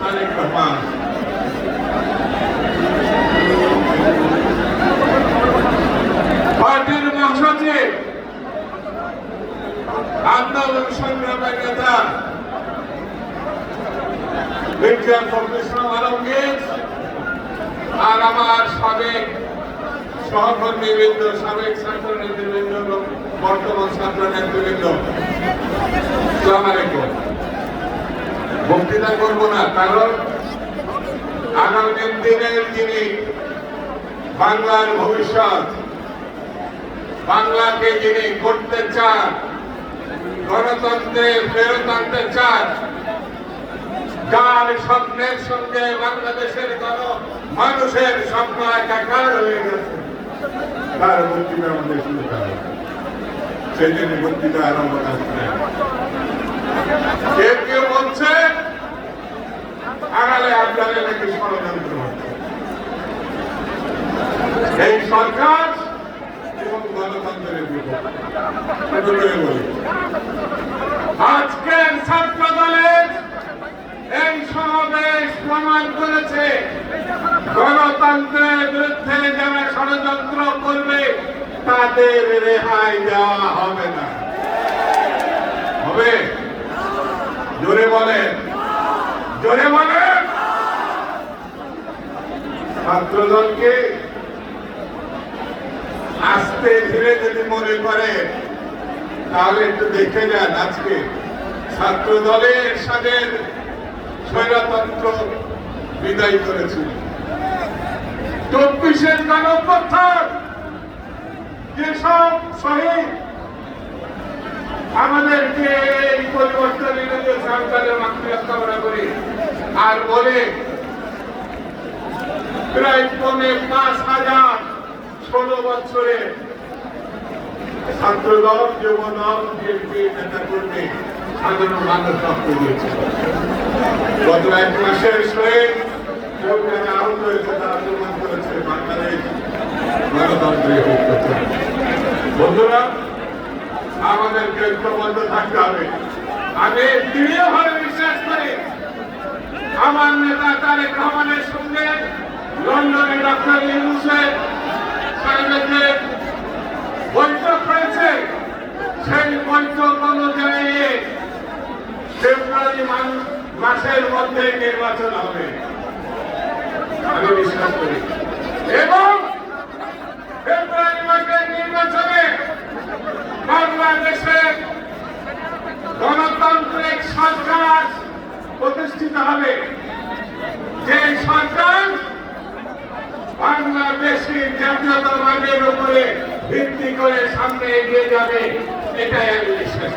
তারেক রহমান। পার্টির মহাসচিব, আন্দোলন সংগ্রামের নেতা মির্জা ফখরুল আলমগীর, আর আমার সাবেক সহকর্মীবৃন্দ সাবেক ছাত্র নেতৃবৃন্দ বর্তমান ছাত্র নেতৃবৃন্দ আসসালামু আলাইকুম। বক্তৃতা করব না, কারণ আগামী দিনের যিনি বাংলার ভবিষ্যৎ, বাংলাকে যিনি করতে চান, গণতন্ত্রে ফেরত আনতে চান, যার স্বপ্নের সঙ্গে বাংলাদেশের গণ মানুষের স্বপ্ন একাকার হয়ে গেছে, তার বক্তৃতা আমাদের শুনতে হবে। সেই জন্য বক্তৃতা আরম্ভ করছে কেউ কেউ বলছে আড়ালে আবদালে নাকি ষড়যন্ত্র হচ্ছে এই সরকার এবং গণতন্ত্রের আজকের ছাত্র দলের এই সমাবেশ প্রমাণ করেছে, গণতন্ত্রের বিরুদ্ধে যারা ষড়যন্ত্র করবে, তাদের রেহাই দেওয়া হবে না। হবে? জোরে বলেন। জোরে বলেন। ছাত্রদলকে আস্তে ধীরে যদি মনে করে, তাহলে একটু দেখে যান আজকে। ছাত্র দলের সাথে স্বৈরতন্ত্র বিদায় করেছিল চব্বিশের গণপ্রথার যেসব শহীদ আমাদেরকে এই পরিবর্তন এনেছে, সরকারের মাতৃত্ব কামনা করি, আর বলে প্রায় পৌনে পাঁচ হাজার ষোলো বছরে ছাত্র দল যুব দল বিএনপি নেতা কর্মী সাধারণ মানুষ রক্ত দিয়েছে গত এক মাসের শহীদ কেউ যারা আহত হয়েছে তারা প্রমাণ করেছে বাংলাদেশ গণতন্ত্রের বন্ধুরা, আমাদেরকে ঐক্যবদ্ধ থাকতে হবে। আমি দৃঢ়ভাবে বিশ্বাস করি, আমার নেতা তারেক রহমানের সঙ্গে লন্ডনে ডক্টর ইউনুসের সাহেবের যে বৈঠক হয়েছে সেই বৈঠক অনুযায়ী ফেব্রুয়ারি মাস- মাসের মধ্যে নির্বাচন হবে। আমি বিশ্বাস করি। এবং ফেব্রুয়ারি মাসের নির্বাচনে বাংলাদেশের গণতান্ত্রিক সরকার প্রতিষ্ঠিত হবে। যে সরকার বাংলাদেশের জাতীয়তাবাদের উপরে ভিত্তি করে সামনে এগিয়ে যাবে, এটাই আমি বিশ্বাস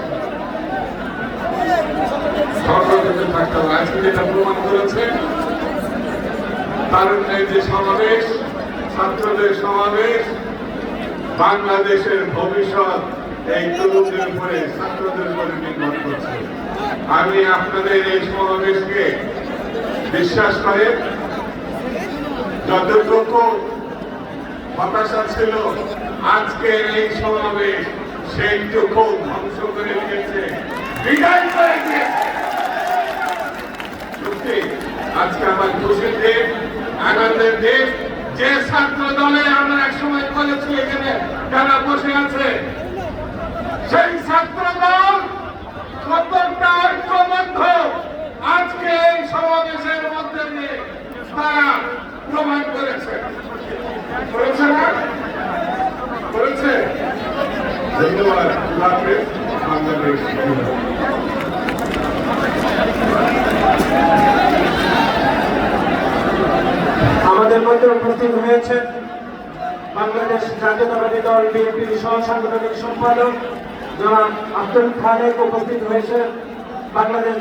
বাংলাদেশের ভবিষ্যৎ এই তরুণদের উপরে, ছাত্রদের উপরে নির্ভর করছে। আমি আপনাদের এই সমাবেশকে বিশ্বাস করে, যতটুকু হতাশা ছিল। আজকের এই সমাবেশ সেইটুকু ধ্বংস করে দিয়েছে। বিদায় করে দিয়েছে। আজকে আমার খুশির দিন, আনন্দের দিন। যে ছাত্র দলে আমরা এক সময় বলেছি এখানে যারা বসে আছে, সেই ছাত্র দল কতটা ঐক্যবদ্ধ? আজকে এই সমাবেশের মধ্যে দিয়ে তারা প্রমাণ করেছে করেছে না করেছে ধন্যবাদ। আমাদের মধ্যে উপস্থিত হয়েছে বাংলাদেশ জাতীয়তাবাদী দল বিএনপির সহ সাংগঠনিক সম্পাদক জনাব আব্দুল খালেক। উপস্থিত হয়েছে বাংলাদেশ